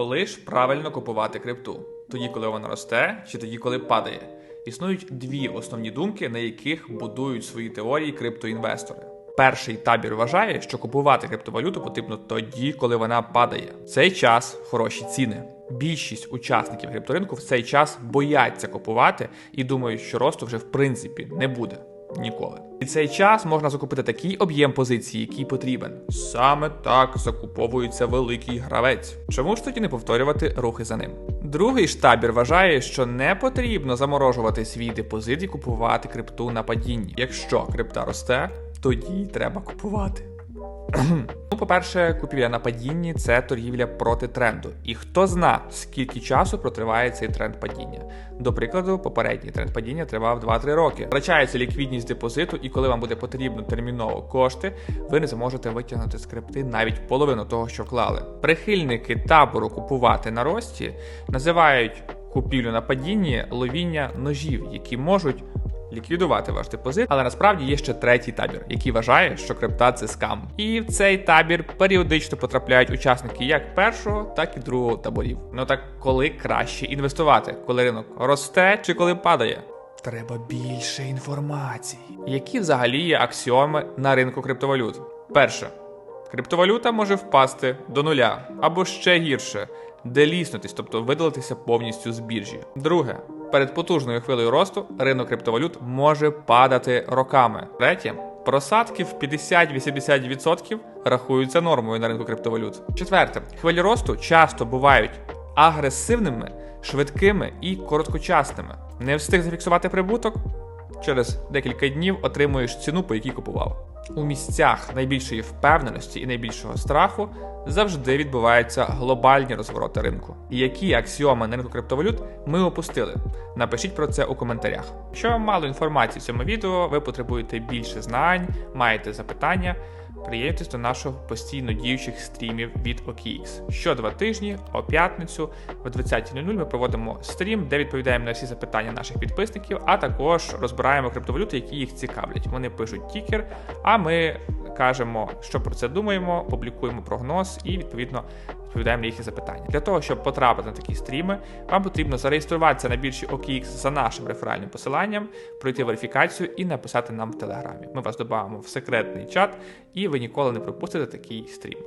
Коли ж правильно купувати крипту? Тоді, коли вона росте, чи тоді, коли падає? Існують дві основні думки, на яких будують свої теорії криптоінвестори. Перший табір вважає, що купувати криптовалюту потрібно тоді, коли вона падає. В цей час хороші ціни. Більшість учасників крипторинку в цей час бояться купувати і думають, що росту вже в принципі не буде ніколи. І цей час можна закупити такий об'єм позицій, який потрібен. Саме так закуповується великий гравець. Чому ж тоді не повторювати рухи за ним? Другий штабір табір вважає, що не потрібно заморожувати свій депозит і купувати крипту на падінні. Якщо крипта росте, тоді треба купувати. Ну, по-перше, купівля на падінні це торгівля проти тренду. І хто зна, скільки часу протриває цей тренд падіння. До прикладу, попередній тренд падіння тривав 2-3 роки. Втрачається ліквідність депозиту, і коли вам буде потрібно терміново кошти, ви не зможете витягнути з крипти навіть половину того, що вклали. Прихильники табору купувати на рості називають купівлю на падінні ловіння ножів, які можуть ліквідувати ваш депозит, але насправді є ще третій табір, який вважає, що крипта це скам. І в цей табір періодично потрапляють учасники як першого, так і другого таборів. Ну так коли краще інвестувати, коли ринок росте чи коли падає? Треба більше інформації. Які взагалі є аксіоми на ринку криптовалют? Перше. Криптовалюта може впасти до нуля або ще гірше, деліснутись, тобто видалитися повністю з біржі. Друге, перед потужною хвилею росту ринок криптовалют може падати роками. Третє, просадки в 50-80% рахуються нормою на ринку криптовалют. Четверте, хвилі росту часто бувають агресивними, швидкими і короткочасними. Не встиг зафіксувати прибуток. Через декілька днів отримуєш ціну, по якій купував. У місцях найбільшої впевненості і найбільшого страху завжди відбуваються глобальні розвороти ринку. Які аксіоми на ринку криптовалют ми опустили? Напишіть про це у коментарях. Якщо вам мало інформації в цьому відео, ви потребуєте більше знань, маєте запитання. Приєднуйтесь до нашого постійно діючих стрімів від OKX. Що два тижні, о п'ятницю, в 20.00 ми проводимо стрім, де відповідаємо на всі запитання наших підписників, а також розбираємо криптовалюти, які їх цікавлять. Вони пишуть тікер, а ми кажемо, що про це думаємо, публікуємо прогноз і відповідно відповідаємо на їхні запитання. Для того, щоб потрапити на такі стріми, вам потрібно зареєструватися на біржі OKX за нашим реферальним посиланням, пройти верифікацію і написати нам в телеграмі. Ми вас додамо в секретний чат, і ви ніколи не пропустите такий стрім.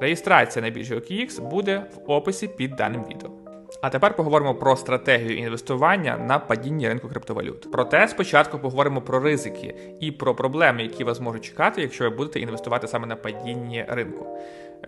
Реєстрація на біржі OKX буде в описі під даним відео. А тепер поговоримо про стратегію інвестування на падінні ринку криптовалют. Проте спочатку поговоримо про ризики і про проблеми, які вас можуть чекати, якщо ви будете інвестувати саме на падінні ринку.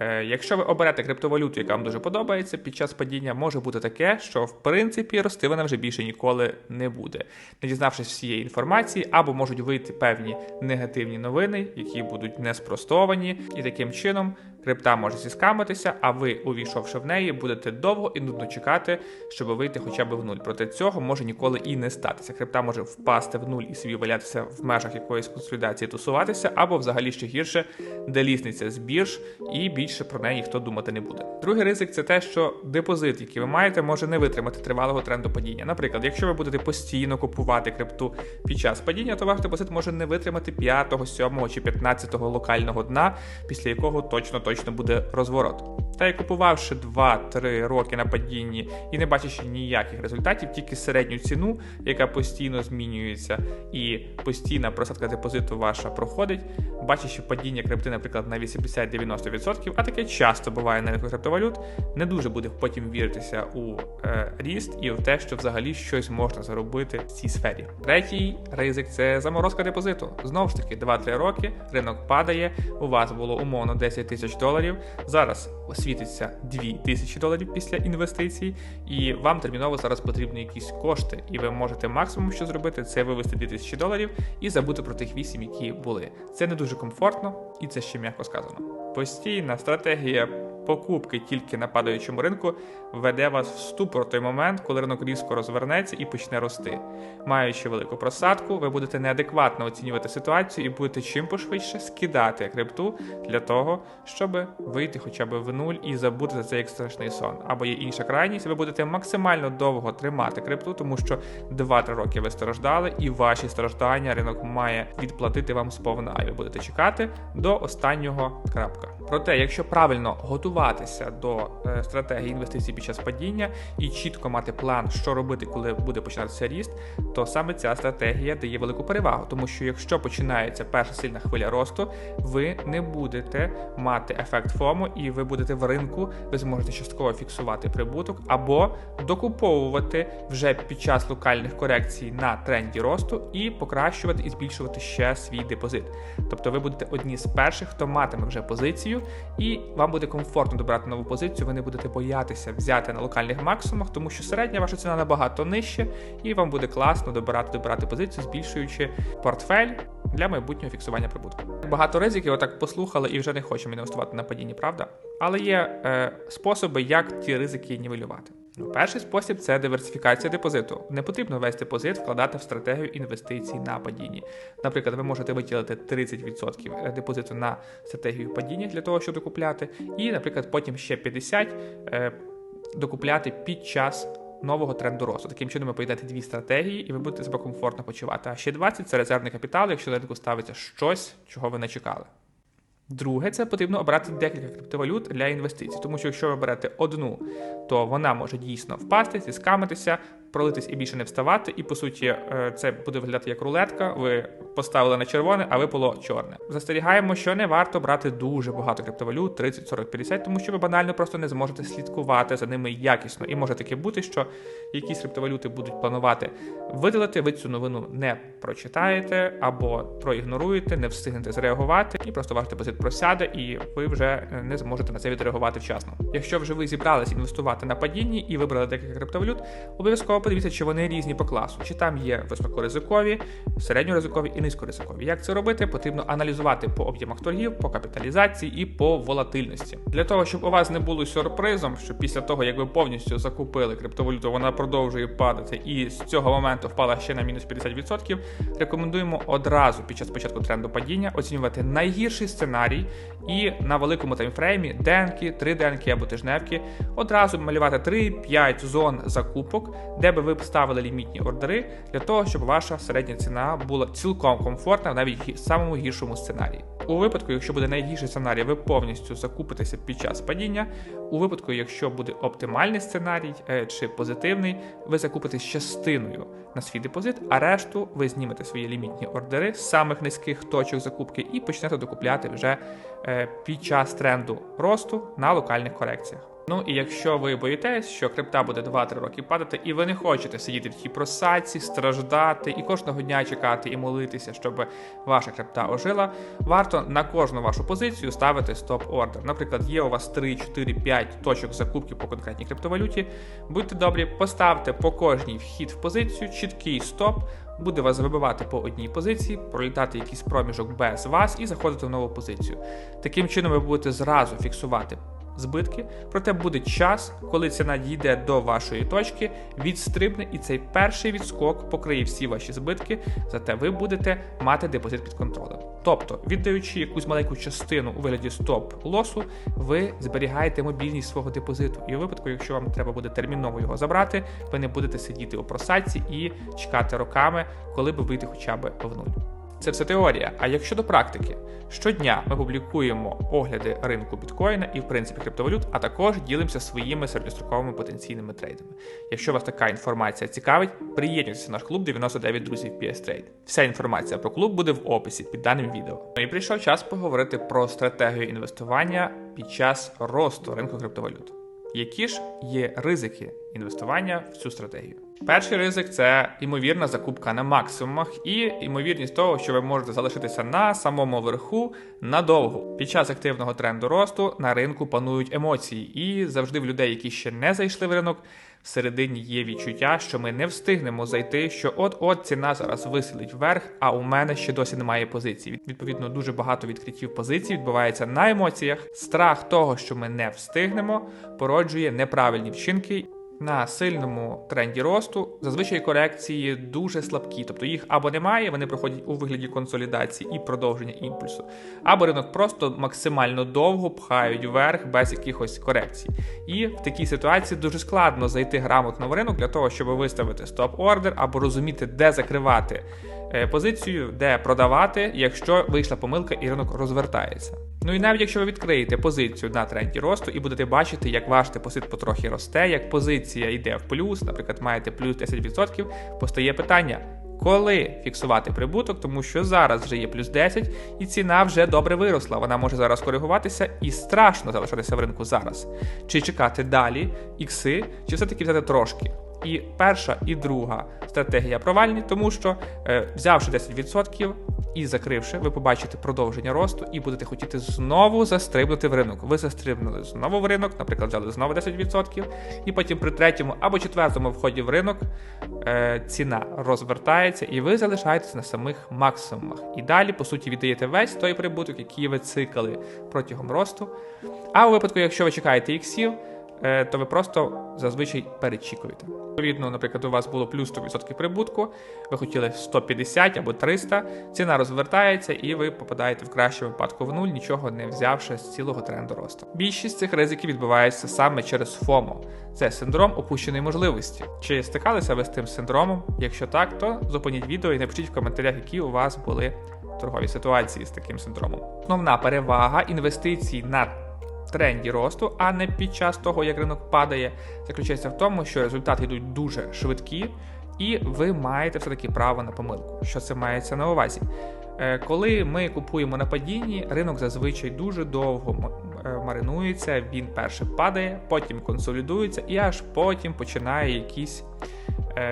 Е, якщо ви оберете криптовалюту, яка вам дуже подобається під час падіння, може бути таке, що в принципі рости вона вже більше ніколи не буде, не дізнавшись всієї інформації, або можуть вийти певні негативні новини, які будуть не спростовані, і таким чином крипта може зіскамитися, а ви, увійшовши в неї, будете довго і нудно чекати, щоб вийти хоча б в нуль. Проте цього може ніколи і не статися. Крипта може впасти в нуль і собі валятися в межах якоїсь консолідації, тусуватися, або взагалі ще гірше делісниться з бірж, і більше про неї ніхто думати не буде. Другий ризик це те, що депозит, який ви маєте, може не витримати тривалого тренду падіння. Наприклад, якщо ви будете постійно купувати крипту під час падіння, то ваш депозит може не витримати 5, 7 чи 15 локального дна, після якого точно точно буде розворот. Та й купувавши 2-3 роки на падінні і не бачачи ніяких результатів, тільки середню ціну, яка постійно змінюється, і постійна просадка депозиту ваша проходить, бачачи падіння крипти, наприклад, на 80-90%, а таке часто буває на ринку криптовалют, не дуже буде потім віритися у е, ріст і в те, що взагалі щось можна заробити в цій сфері. Третій ризик це заморозка депозиту. Знову ж таки, 2-3 роки ринок падає. У вас було умовно 10 тисяч доларів. Зараз освітиться 2 тисячі доларів після інвестицій, і вам терміново зараз потрібні якісь кошти, і ви можете максимум, що зробити, це вивести 2 тисячі доларів і забути про тих 8, які були. Це не дуже комфортно, і це ще м'яко сказано. Постійна стратегія покупки тільки на падаючому ринку веде вас в ступор той момент, коли ринок різко розвернеться і почне рости. Маючи велику просадку, ви будете неадекватно оцінювати ситуацію і будете чим пошвидше скидати крипту для того, щоб вийти хоча б в нуль і забути за це як страшний сон. Або є інша крайність, ви будете максимально довго тримати крипту, тому що 2-3 роки ви страждали, і ваші страждання ринок має відплатити вам сповна, і ви будете чекати до останнього крапка. Проте, якщо правильно готувати готуватися до е, стратегії інвестицій під час падіння і чітко мати план, що робити, коли буде починатися ріст, то саме ця стратегія дає велику перевагу, тому що якщо починається перша сильна хвиля росту, ви не будете мати ефект ФОМу і ви будете в ринку, ви зможете частково фіксувати прибуток або докуповувати вже під час локальних корекцій на тренді росту і покращувати і збільшувати ще свій депозит. Тобто ви будете одні з перших, хто матиме вже позицію, і вам буде комфортно добрати нову позицію. Ви не будете боятися взяти на локальних максимумах, тому що середня ваша ціна набагато нижче, і вам буде класно добирати добирати позицію, збільшуючи портфель для майбутнього фіксування прибутку. Багато ризиків отак послухали і вже не хочемо інвестувати на падінні, правда? Але є е, способи, як ті ризики нівелювати. Ну, перший спосіб це диверсифікація депозиту. Не потрібно весь депозит вкладати в стратегію інвестицій на падінні. Наприклад, ви можете виділити 30% депозиту на стратегію падіння для того, щоб докупляти, і, наприклад, потім ще 50% е, докупляти під час. Нового тренду росту. Таким чином ви поєднаєте дві стратегії, і ви будете себе комфортно почувати. А ще 20 – це резервний капітал, якщо на ринку ставиться щось, чого ви не чекали. Друге, це потрібно обрати декілька криптовалют для інвестицій, тому що якщо ви берете одну, то вона може дійсно впасти, зіскамитися, пролитись і більше не вставати. І по суті, е, це буде виглядати як рулетка. Ви поставили на червоне, а випало чорне. Застерігаємо, що не варто брати дуже багато криптовалют, 30, 40, 50, тому що ви банально просто не зможете слідкувати за ними якісно. І може таке бути, що якісь криптовалюти будуть планувати видалити. Ви цю новину не прочитаєте або проігноруєте, не встигнете зреагувати, і просто ваш депозит просяде, і ви вже не зможете на це відреагувати вчасно. Якщо вже ви зібрались інвестувати на падінні і вибрали декілька криптовалют, обов'язково подивіться, чи вони різні по класу, чи там є високоризикові, середньоризикові і низькоризикові. Як це робити? Потрібно аналізувати по об'ємах торгів, по капіталізації і по волатильності. Для того, щоб у вас не було сюрпризом, що після того, як ви повністю закупили криптовалюту, вона продовжує падати, і з цього моменту впала ще на мінус 50%, рекомендуємо одразу під час початку тренду падіння оцінювати найгірший сценарій і на великому таймфреймі денки, 3 денки або тижневки, одразу малювати 3-5 зон закупок, де би ви ставили лімітні ордери для того, щоб ваша середня ціна була цілком комфортна навіть в самому гіршому сценарії. У випадку, якщо буде найгірший сценарій, ви повністю закупитеся під час падіння. У випадку, якщо буде оптимальний сценарій е, чи позитивний, ви закупитесь частиною на свій депозит, а решту ви знімете свої лімітні ордери з самих низьких точок закупки і почнете докупляти вже е, під час тренду росту на локальних корекціях. Ну і якщо ви боїтесь, що крипта буде 2-3 роки падати, і ви не хочете сидіти в тій просадці, страждати і кожного дня чекати і молитися, щоб ваша крипта ожила, варто на кожну вашу позицію ставити стоп-ордер. Наприклад, є у вас 3, 4, 5 точок закупки по конкретній криптовалюті. Будьте добрі, поставте по кожній вхід в позицію, чіткий стоп. Буде вас вибивати по одній позиції, пролітати якийсь проміжок без вас і заходити в нову позицію. Таким чином, ви будете зразу фіксувати збитки, проте буде час, коли ціна дійде до вашої точки, відстрибне, і цей перший відскок покриє всі ваші збитки, зате ви будете мати депозит під контролем. Тобто, віддаючи якусь маленьку частину у вигляді стоп-лосу, ви зберігаєте мобільність свого депозиту. І у випадку, якщо вам треба буде терміново його забрати, ви не будете сидіти у просадці і чекати роками, коли би вийти хоча б в нуль. Це все теорія. А якщо до практики, щодня ми публікуємо огляди ринку біткоїна і, в принципі, криптовалют, а також ділимося своїми середньостроковими потенційними трейдами. Якщо вас така інформація цікавить, приєднуйтеся наш клуб 99 друзів PS Trade. Вся інформація про клуб буде в описі під даним відео. Ну і прийшов час поговорити про стратегію інвестування під час росту ринку криптовалют. Які ж є ризики інвестування в цю стратегію? Перший ризик це ймовірна закупка на максимумах і ймовірність того, що ви можете залишитися на самому верху надовго. Під час активного тренду росту на ринку панують емоції, і завжди в людей, які ще не зайшли в ринок, всередині є відчуття, що ми не встигнемо зайти, що от-от ціна зараз виселить вверх, а у мене ще досі немає позиції. Відповідно, дуже багато відкриттів позицій відбувається на емоціях. Страх того, що ми не встигнемо, породжує неправильні вчинки. На сильному тренді росту зазвичай корекції дуже слабкі, тобто їх або немає, вони проходять у вигляді консолідації і продовження імпульсу, або ринок просто максимально довго пхають вверх без якихось корекцій. І в такій ситуації дуже складно зайти грамотно в ринок для того, щоб виставити стоп-ордер або розуміти, де закривати позицію, де продавати, якщо вийшла помилка і ринок розвертається. Ну і навіть якщо ви відкриєте позицію на тренді росту і будете бачити, як ваш депозит потрохи росте, як позиція йде в плюс, наприклад, маєте плюс 10%, постає питання. Коли фіксувати прибуток, тому що зараз вже є плюс 10 і ціна вже добре виросла. Вона може зараз коригуватися і страшно залишатися в ринку зараз. Чи чекати далі ікси, чи все-таки взяти трошки. І перша, і друга стратегія провальні, тому що е, взявши 10% і закривши, ви побачите продовження росту і будете хотіти знову застрибнути в ринок. Ви застрибнули знову в ринок, наприклад, взяли знову 10%, і потім при третьому або четвертому вході в ринок е, ціна розвертається, і ви залишаєтесь на самих максимумах. І далі, по суті, віддаєте весь той прибуток, який ви цикали протягом росту. А у випадку, якщо ви чекаєте іксів, то ви просто зазвичай перечікуєте. Відповідно, наприклад, у вас було плюс 100% прибутку, ви хотіли 150 або 300, ціна розвертається, і ви попадаєте в кращому випадку в нуль, нічого не взявши з цілого тренду росту. Більшість цих ризиків відбувається саме через FOMO. Це синдром опущеної можливості. Чи стикалися ви з тим синдромом? Якщо так, то зупиніть відео і напишіть в коментарях, які у вас були торгові ситуації з таким синдромом. Основна перевага інвестицій на тренді росту, а не під час того, як ринок падає, заключається в тому, що результати йдуть дуже швидкі, і ви маєте все-таки право на помилку. Що це мається на увазі? Е, Коли ми купуємо на падінні, ринок зазвичай дуже довго е, маринується, він перше падає, потім консолідується і аж потім починає якісь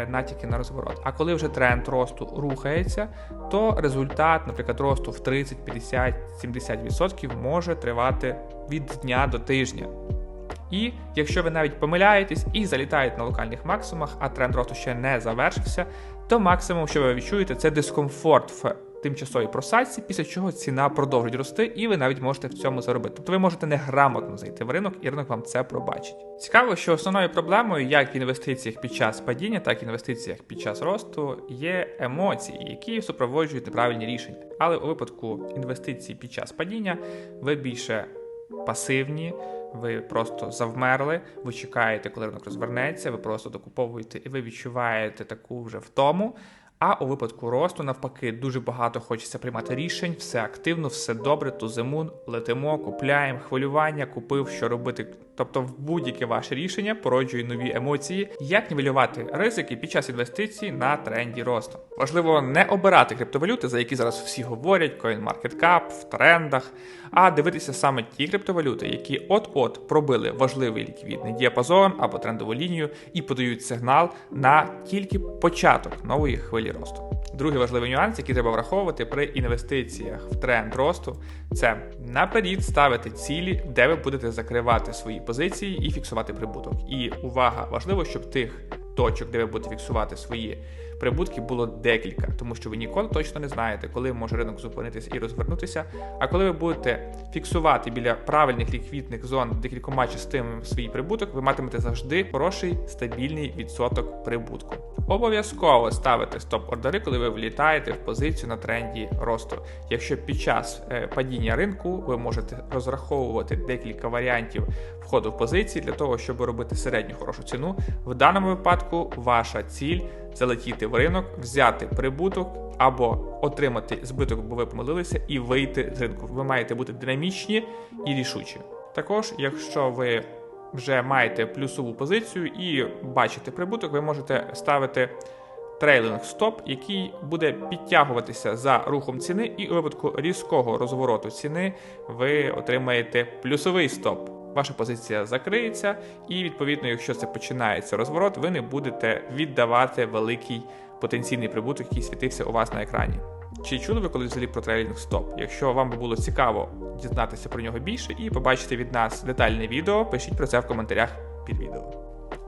натяки на розворот. А коли вже тренд росту рухається, то результат, наприклад, росту в 30, 50, 70% може тривати від дня до тижня. І якщо ви навіть помиляєтесь і залітаєте на локальних максимумах, а тренд росту ще не завершився, то максимум, що ви відчуєте, це дискомфорт в тимчасовій просадці, після чого ціна продовжить рости, і ви навіть можете в цьому заробити. Тобто ви можете неграмотно зайти в ринок, і ринок вам це пробачить. Цікаво, що основною проблемою, як в інвестиціях під час падіння, так і в інвестиціях під час росту, є емоції, які супроводжують неправильні рішення. Але у випадку інвестицій під час падіння ви більше пасивні. Ви просто завмерли, ви чекаєте, коли ринок розвернеться, ви просто докуповуєте і ви відчуваєте таку вже втому. А у випадку росту, навпаки, дуже багато хочеться приймати рішень, все активно, все добре, ту зиму летимо, купляємо, хвилювання, купив, що робити. Тобто, в будь-яке ваше рішення породжує нові емоції, як нівелювати ризики під час інвестицій на тренді росту. Важливо не обирати криптовалюти, за які зараз всі говорять, CoinMarketCap, в трендах, а дивитися саме ті криптовалюти, які от-от пробили важливий ліквідний діапазон або трендову лінію і подають сигнал на тільки початок нової хвилі росту. Другий важливий нюанс, який треба враховувати при інвестиціях в тренд росту, це наперед ставити цілі, де ви будете закривати свої позиції і фіксувати прибуток. І увага, важливо, щоб тих точок, де ви будете фіксувати свої прибутки, було декілька, тому що ви ніколи точно не знаєте, коли може ринок зупинитися і розвернутися. А коли ви будете фіксувати біля правильних ліквідних зон декількома частинами свій прибуток, ви матимете завжди хороший стабільний відсоток прибутку. Обов'язково ставити стоп-ордери, коли ви влітаєте в позицію на тренді росту. Якщо під час е, падіння ринку ви можете розраховувати декілька варіантів входу в позиції для того, щоб робити середню хорошу ціну, в даному випадку ваша ціль залетіти в ринок, взяти прибуток або отримати збиток, бо ви помилилися, і вийти з ринку. Ви маєте бути динамічні і рішучі. Також, якщо ви вже маєте плюсову позицію і бачите прибуток, ви можете ставити трейлинг стоп, який буде підтягуватися за рухом ціни, і у випадку різкого розвороту ціни ви отримаєте плюсовий стоп. Ваша позиція закриється, і відповідно, якщо це починається розворот, ви не будете віддавати великий потенційний прибуток, який світився у вас на екрані. Чи чули ви колись взагалі про трейлінг стоп? Якщо вам би було цікаво дізнатися про нього більше і побачити від нас детальне відео, пишіть про це в коментарях під відео.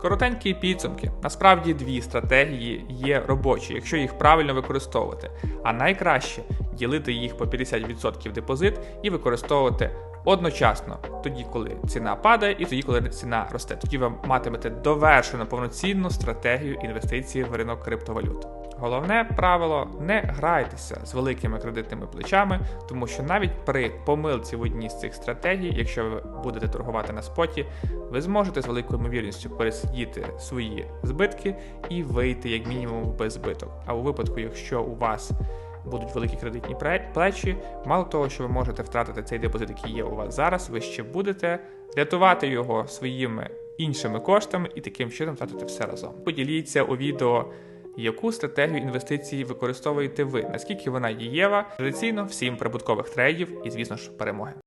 Коротенькі підсумки. Насправді дві стратегії є робочі, якщо їх правильно використовувати. А найкраще ділити їх по 50% депозит і використовувати одночасно, тоді, коли ціна падає, і тоді, коли ціна росте. Тоді ви матимете довершену повноцінну стратегію інвестиції в ринок криптовалют. Головне правило не грайтеся з великими кредитними плечами, тому що навіть при помилці в одній з цих стратегій, якщо ви будете торгувати на споті, ви зможете з великою ймовірністю пересидіти свої збитки і вийти як мінімум в беззбиток. А у випадку, якщо у вас будуть великі кредитні плечі, мало того, що ви можете втратити цей депозит, який є у вас зараз, ви ще будете рятувати його своїми іншими коштами і таким чином втратити все разом. Поділіться у відео. Яку стратегію інвестицій використовуєте ви? Наскільки вона дієва? Традиційно всім прибуткових трейдів і, звісно ж, перемоги.